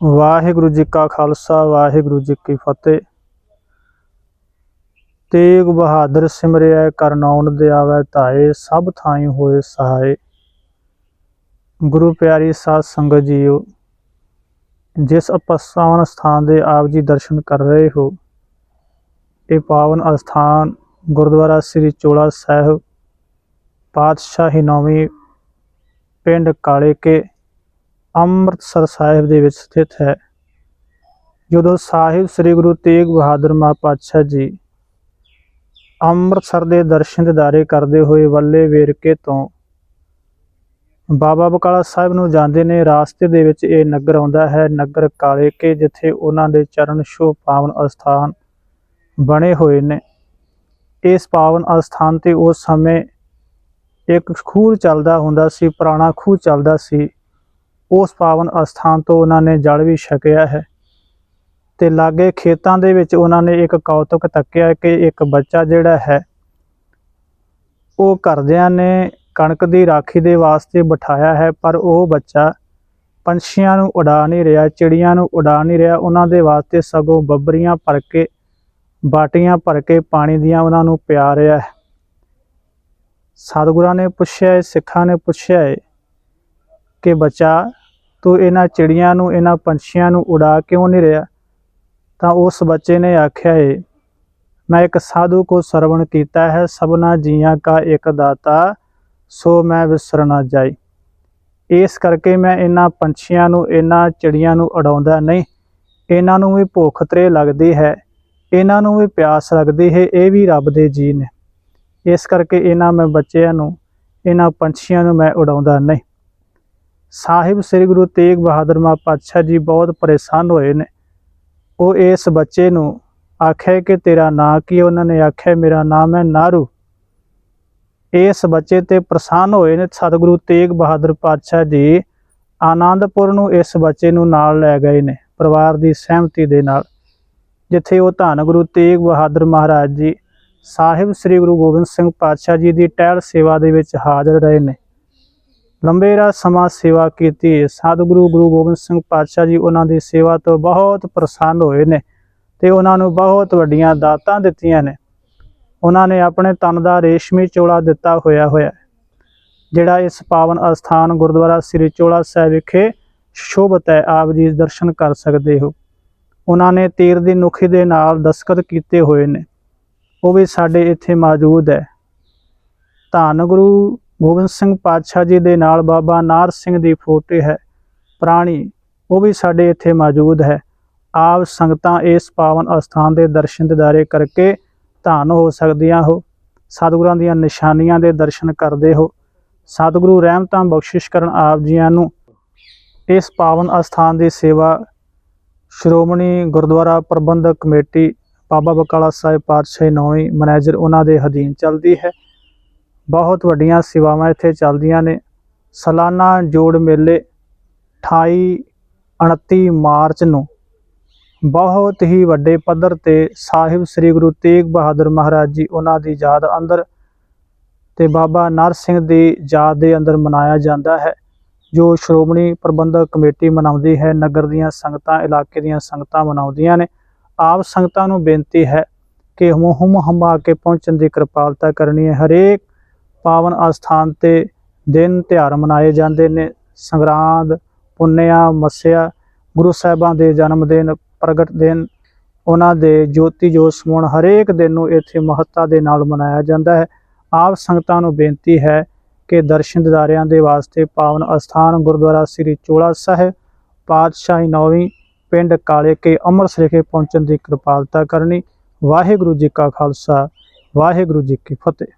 ਵਾਹਿਗੁਰੂ ਜੀ ਕਾ ਖਾਲਸਾ, ਵਾਹਿਗੁਰੂ ਜੀ ਕੀ ਫਤਿਹ। ਤੇਗ ਬਹਾਦਰ ਸਿਮਰਿਆ ਕਰਨੌਨ ਦੇ ਆਵੈ ਧਾਏ, ਸਭ ਥਾਈ ਹੋਏ ਸਹਾਏ। ਗੁਰੂ ਪਿਆਰੀ ਸਾਧ ਸੰਗਤ ਜੀਓ, ਜਿਸ ਅਪਸਾਵਨ ਸਥਾਨ ਦੇ ਆਪ ਜੀ ਦਰਸ਼ਨ ਕਰ ਰਹੇ ਹੋ, ਇਹ ਪਾਵਨ ਅਸਥਾਨ ਗੁਰਦੁਆਰਾ ਸ੍ਰੀ ਚੋਲਾ ਸਾਹਿਬ, ਪਾਤਸ਼ਾਹੀ ਨੌਵੀਂ ਪਿੰਡ ਕਾਲੇ ਕੇ ਅੰਮ੍ਰਿਤਸਰ ਸਾਹਿਬ ਦੇ ਵਿੱਚ ਸਥਿਤ ਹੈ। ਜਦੋਂ ਸਾਹਿਬ ਸ੍ਰੀ ਗੁਰੂ ਤੇਗ ਬਹਾਦਰ ਮਾ ਪਾਤਸ਼ਾਹ ਜੀ ਅੰਮ੍ਰਿਤਸਰ ਦੇ ਦਰਸ਼ਨ ਦਿਦਾਰੇ ਕਰਦੇ ਹੋਏ ਵੱਲੇ ਵੇਰਕੇ ਤੋਂ ਬਾਬਾ ਬਕਾਲਾ ਸਾਹਿਬ ਨੂੰ ਜਾਂਦੇ ਨੇ, ਰਾਸਤੇ ਦੇ ਵਿੱਚ ਇਹ ਨਗਰ ਆਉਂਦਾ ਹੈ, ਨਗਰ ਕਾਲੇ ਕੇ, ਜਿੱਥੇ ਉਹਨਾਂ ਦੇ ਚਰਨ ਛੋਹ ਪਾਵਨ ਅਸਥਾਨ ਬਣੇ ਹੋਏ ਨੇ। ਇਸ ਪਾਵਨ ਅਸਥਾਨ ਤੇ ਉਸ ਸਮੇਂ ਇੱਕ ਖੂਹ ਚੱਲਦਾ ਹੁੰਦਾ ਸੀ, ਪੁਰਾਣਾ ਖੂਹ ਚੱਲਦਾ ਸੀ। ਉਸ ਪਾਵਨ ਅਸਥਾਨ ਤੋਂ ਉਹਨਾਂ ਨੇ ਜਲ ਵੀ ਛਕਿਆ ਹੈ ਤੇ ਲਾਗੇ ਖੇਤਾਂ ਦੇ ਵਿੱਚ ਉਹਨਾਂ ਨੇ ਇੱਕ ਕੌਤਕ ਤੱਕਿਆ ਕਿ ਇੱਕ ਬੱਚਾ ਜਿਹੜਾ ਹੈ, ਉਹ ਘਰਦਿਆਂ ਨੇ ਕਣਕ ਦੀ ਰਾਖੀ ਦੇ ਵਾਸਤੇ ਬਿਠਾਇਆ ਹੈ, ਪਰ ਉਹ ਬੱਚਾ ਪੰਛੀਆਂ ਨੂੰ ਉਡਾ ਨਹੀਂ ਰਿਹਾ, ਚਿੜੀਆਂ ਨੂੰ ਉਡਾ ਨਹੀਂ ਰਿਹਾ। ਉਹਨਾਂ ਦੇ ਵਾਸਤੇ ਸਗੋਂ ਬੱਬਰੀਆਂ ਭਰ ਕੇ, ਬਾਟੀਆਂ ਭਰ ਕੇ ਪਾਣੀ ਦੀਆਂ ਉਹਨਾਂ ਨੂੰ ਪਿਆ ਰਿਹਾ ਹੈ। ਸਤਿਗੁਰਾਂ ਨੇ ਪੁੱਛਿਆ ਹੈ ਸਿੱਖਾਂ ਨੇ ਪੁੱਛਿਆ ਹੈ ਕਿ ਬੱਚਾ ਤੂੰ ਇਹਨਾਂ ਚਿੜੀਆਂ ਨੂੰ, ਇਹਨਾਂ ਪੰਛੀਆਂ ਨੂੰ ਉਡਾ ਕਿਉਂ ਨਹੀਂ ਰਿਹਾ? ਤਾਂ ਉਸ ਬੱਚੇ ਨੇ ਆਖਿਆ ਏ ਮੈਂ ਇੱਕ ਸਾਧੂ ਕੋ ਸਰਵਣ ਕੀਤਾ ਹੈ, ਸਭਨਾ ਜੀਆਂ ਕਾ ਇੱਕ ਦਾਤਾ, ਸੋ ਮੈਂ ਵਿਸਰਨਾ ਜਾਈ। ਇਸ ਕਰਕੇ ਮੈਂ ਇਹਨਾਂ ਪੰਛੀਆਂ ਨੂੰ, ਇਹਨਾਂ ਚਿੜੀਆਂ ਨੂੰ ਉਡਾਉਂਦਾ ਨਹੀਂ। ਇਹਨਾਂ ਨੂੰ ਵੀ ਭੁੱਖ ਤਰੇ ਲੱਗਦੀ ਹੈ, ਇਹਨਾਂ ਨੂੰ ਵੀ ਪਿਆਸ ਲੱਗਦੀ ਹੈ, ਇਹ ਵੀ ਰੱਬ ਦੇ ਜੀ ਨੇ। ਇਸ ਕਰਕੇ ਇਹਨਾਂ ਮੈਂ ਬੱਚਿਆਂ ਨੂੰ, ਇਹਨਾਂ ਪੰਛੀਆਂ ਨੂੰ ਮੈਂ ਉਡਾਉਂਦਾ ਨਹੀਂ। ਸਾਹਿਬ ਸ੍ਰੀ ਗੁਰੂ ਤੇਗ ਬਹਾਦਰ ਮਾ ਪਾਤਸ਼ਾਹ ਜੀ ਬਹੁਤ ਪਰੇਸ਼ਾਨ ਹੋਏ ਨੇ। ਉਹ ਇਸ ਬੱਚੇ ਨੂੰ ਆਖਿਆ ਕਿ ਤੇਰਾ ਨਾਂ ਕੀ ਉਹਨਾਂ ਨੇ ਆਖਿਆ, ਮੇਰਾ ਨਾਮ ਹੈ ਨਾਰੂ। ਇਸ ਬੱਚੇ ਤੇ ਪ੍ਰਸੰਨ ਹੋਏ ਨੇ ਸਤਿਗੁਰੂ ਤੇਗ ਬਹਾਦਰ ਪਾਤਸ਼ਾਹ ਜੀ ਆਨੰਦਪੁਰ ਨੂੰ ਇਸ ਬੱਚੇ ਨੂੰ ਨਾਲ ਲੈ ਗਏ ਨੇ ਪਰਿਵਾਰ ਦੀ ਸਹਿਮਤੀ ਦੇ ਨਾਲ। ਜਿੱਥੇ ਉਹ ਧੰਨ ਗੁਰੂ ਤੇਗ ਬਹਾਦਰ ਮਹਾਰਾਜ ਜੀ ਸਾਹਿਬ ਸ੍ਰੀ ਗੁਰੂ ਗੋਬਿੰਦ ਸਿੰਘ ਪਾਤਸ਼ਾਹ ਜੀ ਦੀ ਟਹਿਲ ਸੇਵਾ ਦੇ ਵਿੱਚ ਹਾਜ਼ਰ ਰਹੇ ਨੇ। ਲੰਬੇਰਾ ਸਮਾਂ ਸੇਵਾ ਕੀਤੀ। ਸਤਿਗੁਰੂ ਗੁਰੂ ਗੋਬਿੰਦ ਸਿੰਘ ਪਾਤਸ਼ਾਹ ਜੀ ਉਹਨਾਂ ਦੀ ਸੇਵਾ ਤੋਂ ਬਹੁਤ ਪ੍ਰਸੰਨ ਹੋਏ ਨੇ ਤੇ ਉਹਨਾਂ ਨੂੰ ਬਹੁਤ ਵੱਡੀਆਂ ਦਾਤਾਂ ਦਿੱਤੀਆਂ ਨੇ। ਉਹਨਾਂ ਨੇ ਆਪਣੇ ਤਨ ਦਾ ਰੇਸ਼ਮੀ ਚੋਲਾ ਦਿੱਤਾ ਹੋਇਆ ਹੋਇਆ। ਜਿਹੜਾ ਇਸ ਪਾਵਨ ਅਸਥਾਨ ਗੁਰਦੁਆਰਾ ਸ੍ਰੀ ਚੋਲਾ ਸਾਹਿਬ ਵਿਖੇ ਸ਼ੋਭਤ ਹੈ ਆਪ ਜੀ ਦਰਸ਼ਨ ਕਰ ਸਕਦੇ ਹੋ। ਉਹਨਾਂ ਨੇ ਤੀਰ ਦੀ ਨੁਖੀ ਦੇ ਨਾਲ ਦਸਖਤ ਕੀਤੇ ਹੋਏ ਨੇ। ਉਹ ਵੀ ਸਾਡੇ ਇੱਥੇ ਮੌਜੂਦ ਹੈ। ਧੰਨ ਗੁਰੂ ਗੋਬਿੰਦ ਸਿੰਘ ਪਾਤਸ਼ਾਹ ਜੀ ਦੇ ਨਾਲ ਬਾਬਾ ਨਾਰ ਸਿੰਘ ਦੀ ਫੋਟੋ ਹੈ, ਪ੍ਰਾਣੀ, ਉਹ ਵੀ ਸਾਡੇ ਇੱਥੇ ਮੌਜੂਦ ਹੈ। ਆਪ ਸੰਗਤਾਂ ਇਸ ਪਾਵਨ ਅਸਥਾਨ ਦੇ ਦਰਸ਼ਨ ਦਿਦਾਰੇ ਕਰਕੇ ਧੰਨ ਹੋ ਸਕਦੀਆਂ ਹੋ। ਸਤਿਗੁਰਾਂ ਦੀਆਂ ਨਿਸ਼ਾਨੀਆਂ ਦੇ ਦਰਸ਼ਨ ਕਰਦੇ ਹੋ। ਸਤਿਗੁਰੂ ਰਹਿਮਤਾਂ ਬਖਸ਼ਿਸ਼ ਕਰਨ ਆਪ ਜੀਆਂ ਨੂੰ। ਇਸ ਪਾਵਨ ਅਸਥਾਨ ਦੀ ਸੇਵਾ ਸ਼੍ਰੋਮਣੀ ਗੁਰਦੁਆਰਾ ਪ੍ਰਬੰਧਕ ਕਮੇਟੀ ਬਾਬਾ ਬਕਾਲਾ ਸਾਹਿਬ ਪਾਤਸ਼ਾਹੀ ਨੌਵੀਂ ਮੈਨੇਜਰ, ਉਹਨਾਂ ਦੇ ਅਧੀਨ ਚੱਲਦੀ ਹੈ। ਬਹੁਤ ਵੱਡੀਆਂ ਸੇਵਾਵਾਂ ਇੱਥੇ ਚੱਲਦੀਆਂ ਨੇ। ਸਾਲਾਨਾ ਜੋੜ ਮੇਲੇ 28 29 ਮਾਰਚ ਨੂੰ ਬਹੁਤ ਹੀ ਵੱਡੇ ਪੱਧਰ ਤੇ ਸਾਹਿਬ ਸ੍ਰੀ ਗੁਰੂ ਤੇਗ ਬਹਾਦਰ ਮਹਾਰਾਜ ਜੀ ਉਹਨਾਂ ਦੀ ਯਾਦ ਅੰਦਰ ਤੇ ਬਾਬਾ ਨਰ ਸਿੰਘ ਦੀ ਯਾਦ ਦੇ ਅੰਦਰ ਮਨਾਇਆ ਜਾਂਦਾ ਹੈ, ਜੋ ਸ਼੍ਰੋਮਣੀ ਪ੍ਰਬੰਧਕ ਕਮੇਟੀ ਮਨਾਉਂਦੀ ਹੈ। ਨਗਰ ਦੀਆਂ ਸੰਗਤਾਂ, ਇਲਾਕੇ ਦੀਆਂ ਸੰਗਤਾਂ ਮਨਾਉਂਦੀਆਂ ਨੇ। ਆਪ ਸੰਗਤਾਂ ਨੂੰ ਬੇਨਤੀ ਹੈ ਕਿ ਹੁਮ ਹਮਾ ਕੇ ਪਹੁੰਚਣ ਦੀ ਕਿਰਪਾਲਤਾ ਕਰਨੀ ਹੈ। ਹਰੇਕ ਪਾਵਨ ਅਸਥਾਨ ਤੇ ਦਿਨ ਤਿਉਹਾਰ ਮਨਾਏ ਜਾਂਦੇ ਨੇ। ਸੰਗਰਾਂਦ, ਪੁੰਨਿਆ, ਮੱਸਿਆ, ਗੁਰੂ ਸਾਹਿਬਾਂ ਦੇ ਜਨਮ ਦਿਨ, ਪ੍ਰਗਟ ਦਿਨ, ਉਹਨਾਂ ਦੇ ਜੋਤੀ ਜੋਤ ਸਮੂਣ ਹਰੇਕ ਦਿਨ ਨੂੰ ਇੱਥੇ ਮਹੱਤਤਾ ਦੇ ਨਾਲ ਮਨਾਇਆ ਜਾਂਦਾ ਹੈ। ਆਪ ਸੰਗਤਾਂ ਨੂੰ ਬੇਨਤੀ ਹੈ ਕਿ ਦਰਸ਼ਨ ਦਿਦਾਰਿਆਂ ਦੇ ਵਾਸਤੇ ਪਾਵਨ ਅਸਥਾਨ, ਗੁਰਦੁਆਰਾ ਸ੍ਰੀ ਚੋਲਾ ਸਾਹਿਬ, ਪਾਤਸ਼ਾਹੀ ਨੌਵੀਂ ਪਿੰਡ ਕਾਲੇ ਕੇ ਅੰਮ੍ਰਿਤਸਰ ਵਿਖੇ ਪਹੁੰਚਣ ਦੀ ਕਿਰਪਾਲਤਾ ਕਰਨੀ। ਵਾਹਿਗੁਰੂ ਜੀ ਕਾ ਖਾਲਸਾ, ਵਾਹਿਗੁਰੂ ਜੀ ਕੀ ਫਤਿਹ।